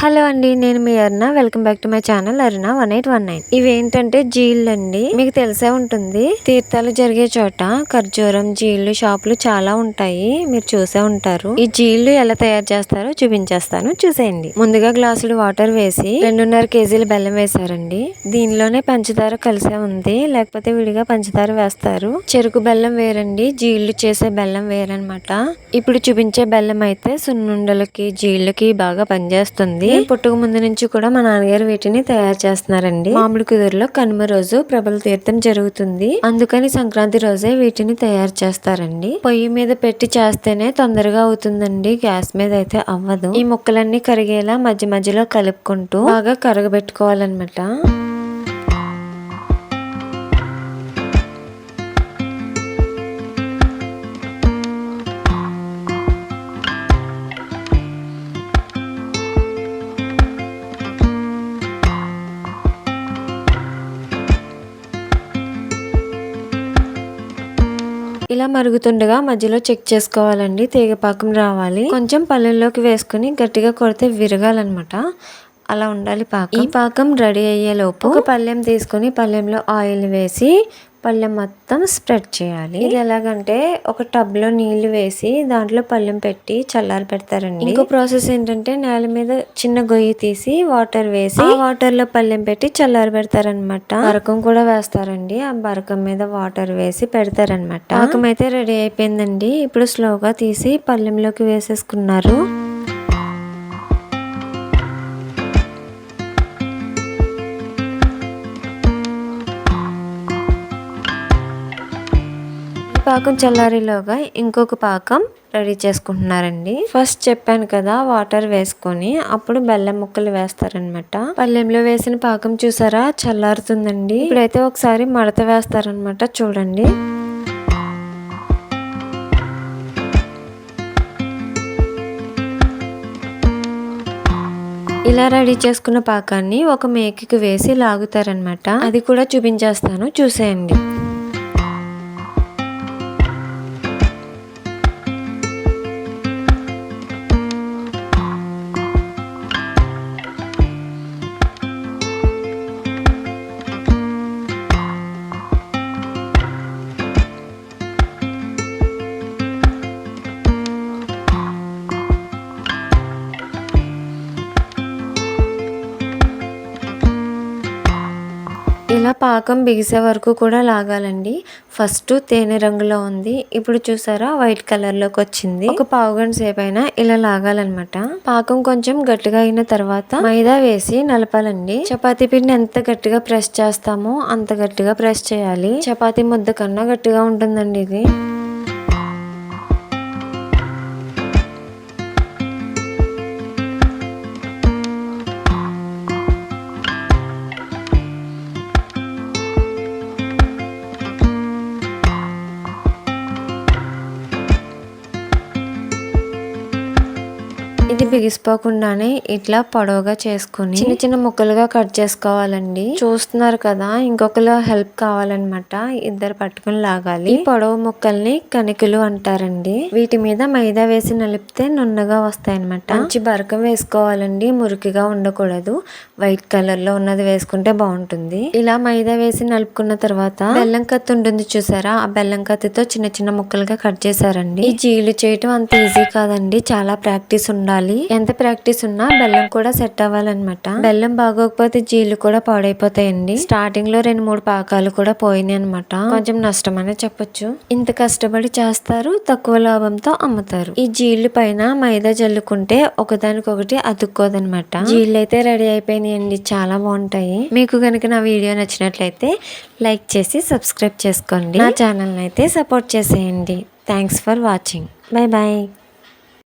Hello అండి నేను మీ Aruna. Welcome back to my channel Aruna one eight one nine. ఇవేంటంటే జీళ్ళు అండి మీకు తెలిసే ఉంటుంది. తీర్థాలు జరిగే చోట ఖర్జూరం జీళ్ళు షాపులు చాలా ఉంటాయి. మీరు చూసే ఉంటారు. ఈ జీళ్ళు ఎలా తయారు చేస్తారో చూపించేస్తాను. చూసేయండి. ముందుగా గ్లాసులు వాటర్ వేసి రెండున్నర కేజీలు బెల్లం వేశారండి. దీనిలోనే పంచదార కలిసే ఉంది. లేకపోతే విడిగా పంచదార వేస్తారు. చెరుకు బెల్లం వేరండి. జీళ్ళు చేసే బెల్లం వేరనమాట ఇప్పుడు చూపించే బెల్లం అయితే సున్నుండలకి జీళ్ళకి బాగా పనిచేస్తుంది. పుట్టుక ముందు నుంచి కూడా మా నాన్నగారు వీటిని తయారు చేస్తున్నారండి. మామిడి కుదురులో కనుమ రోజు ప్రబల తీర్థం జరుగుతుంది. అందుకని సంక్రాంతి రోజే వీటిని తయారు చేస్తారండి. పొయ్యి మీద పెట్టి చేస్తేనే తొందరగా అవుతుందండి. గ్యాస్ మీద అయితే అవ్వదు. ఈ ముక్కలన్నీ కరిగేలా మధ్య మధ్యలో కలుపుకుంటూ బాగా కరగబెట్టుకోవాలన్నమాట. ఇలా మరుగుతుండగా మధ్యలో చెక్ చేసుకోవాలండి. తీగ పాకం రావాలి. కొంచెం పళ్ళల్లోకి వేసుకుని గట్టిగా కొడితే విరగాలన్నమాట. అలా ఉండాలి పాకం. ఈ పాకం రెడీ అయ్యేలోపు ఒక పళ్ళెం తీసుకుని పళ్ళెంలో ఆయిల్ వేసి పళ్ళెం మొత్తం స్ప్రెడ్ చేయాలి. ఇది ఎలాగంటే ఒక టబ్లో నీళ్ళు వేసి దాంట్లో పళ్ళెం పెట్టి చల్లారి పెడతారండి. ఇంకో ప్రాసెస్ ఏంటంటే నేల మీద చిన్న గొయ్యి తీసి వాటర్ వేసి వాటర్లో పళ్ళెం పెట్టి చల్లారి పెడతారనమాట బరకం కూడా వేస్తారండి. ఆ బరకం మీద వాటర్ వేసి పెడతారనమాట పాకం అయితే రెడీ అయిపోయిందండి. ఇప్పుడు స్లోగా తీసి పళ్ళెంలోకి వేసేసుకున్నారు. పాకం చల్లారిలోగా ఇంకొక పాకం రెడీ చేసుకుంటున్నారండి. ఫస్ట్ చెప్పాను కదా వాటర్ వేసుకొని అప్పుడు బెల్లం ముక్కలు వేస్తారనమాట పల్లెంలో వేసిన పాకం చూసారా? చల్లారుతుందండి. ఇప్పుడైతే ఒకసారి మడత వేస్తారనమాట చూడండి. ఇలా రెడీ చేసుకున్న పాకాన్ని ఒక మేకకి వేసి లాగుతారనమాట అది కూడా చూపించేస్తాను చూసేయండి. ఇలా పాకం బిగిసే వరకు కూడా లాగాలండి. ఫస్ట్ తేనె రంగులో ఉంది. ఇప్పుడు చూసారా వైట్ కలర్లోకి వచ్చింది. ఒక పావు గంట సేపు అయినా ఇలా లాగాలన్నమాట. పాకం కొంచెం గట్టిగా అయిన తర్వాత మైదా వేసి నలపాలండి. చపాతి పిండి ఎంత గట్టిగా ప్రెస్ చేస్తామో అంత గట్టిగా ప్రెస్ చేయాలి. చపాతి ముద్ద కన్నా గట్టిగా ఉంటుందండి ఇది. బిగిసిపోకుండానే ఇట్లా పొడవుగా చేసుకుని చిన్న చిన్న ముక్కలుగా కట్ చేసుకోవాలండి. చూస్తున్నారు కదా ఇంకొకరు హెల్ప్ కావాలన్నమాట. ఇద్దరు పట్టుకుని లాగాలి. ఈ పొడవు ముక్కల్ని కణికలు అంటారండి. వీటి మీద మైదా వేసి నలిపితే నున్నగా వస్తాయి అనమాట మంచి బరకం వేసుకోవాలండి. మురికిగా ఉండకూడదు. వైట్ కలర్లో ఉన్నది వేసుకుంటే బాగుంటుంది. ఇలా మైదా వేసి నలుపుకున్న తర్వాత బెల్లం కత్తి ఉంటుంది చూసారా? ఆ బెల్లం కత్తితో చిన్న చిన్న ముక్కలుగా కట్ చేశారండి. ఈ జీలు చేయటం అంత ఈజీ కాదండి. చాలా ప్రాక్టీస్ ఉండాలి ఉండాలి. ఎంత ప్రాక్టీస్ ఉన్నా బెల్లం కూడా సెట్ అవ్వాలన్నమాట. బెల్లం బాగోకపోతే జీలు కూడా పాడైపోతాయండి. స్టార్టింగ్లో రెండు మూడు పాకాలు కూడా పోయినాయి అనమాట కొంచెం నష్టం అనే చెప్పొచ్చు. ఇంత కష్టపడి చేస్తారు తక్కువ లాభంతో అమ్ముతారు. ఈ జీళ్ళు పైన మైదా జల్లుకుంటే ఒకదానికొకటి అతుక్కోదనమాట జీళ్ళు అయితే రెడీ అయిపోయినాయండి చాలా బాగుంటాయి. మీకు కనుక నా వీడియో నచ్చినట్లయితే లైక్ చేసి సబ్స్క్రైబ్ చేసుకోండి. నా ఛానల్ అయితే సపోర్ట్ చేసేయండి. Thanks for watching. Bye bye